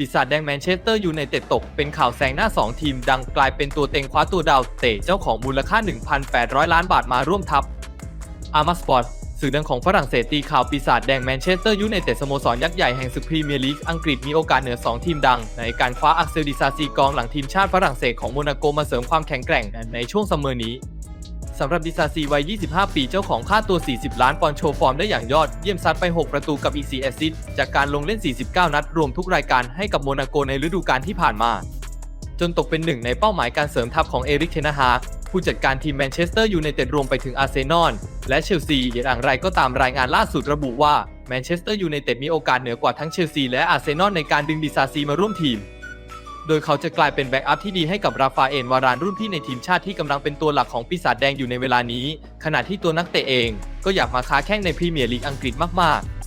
ปีศาจแดงแมนเชสเตอร์ยูไนเต็ดตก เป็นข่าวแซงหน้า 2 ทีม ดังกลายเป็นตัวเต็งคว้าตัวดาวเตะเจ้าของมูลค่า 1,800 ล้านบาทมาร่วมทัพอามาสปอร์ตสื่อดังของฝรั่งเศสตีข่าวปีศาจแดงแมนเชสเตอร์ยูไนเต็ดสโมสรยักษ์ใหญ่แห่งศึกพรีเมียร์ลีกอังกฤษมีโอกาสเหนือ 2 ทีมดัง ในการคว้าอักเซลดิซาซีกองหลังทีมชาติฝรั่งเศสของโมนาโกมาเสริมความแข็งแกร่งในช่วงซัมเมอร์นี้ สำหรับดิซาซีวัย 25 ปีเจ้าของค่าตัว 40 ล้านปอนด์โชว์ฟอร์มได้อย่างยอดเยี่ยมซัดไป 6 ประตูกับอีซีแอซิสจากการลงเล่น 49 นัดรวมทุกรายการให้กับโมนาโกในฤดูกาลที่ผ่านมา จนตกเป็นหนึ่งในเป้าหมายการเสริมทัพของเอริกเทนฮาผู้จัดการทีมแมนเชสเตอร์ยูไนเต็ดรวมไปถึงอาร์เซนอลและเชลซีอย่างไรก็ตามรายงานล่าสุดระบุว่าแมนเชสเตอร์ยูไนเต็ดมีโอกาสเหนือกว่าทั้งเชลซีและอาร์เซนอลในการดึงดิซาซีมาร่วมทีม โดยเขาจะกลายเป็นแบ็กอัพที่ดีให้กับราฟาเอลวารานรุ่นพี่ในทีมชาติที่กำลังเป็นตัวหลักของปีศาจแดงอยู่ในเวลานี้ ขณะที่ตัวนักเตะเอง ก็อยากมาค้าแข่งในพรีเมียร์ลีกอังกฤษมากๆ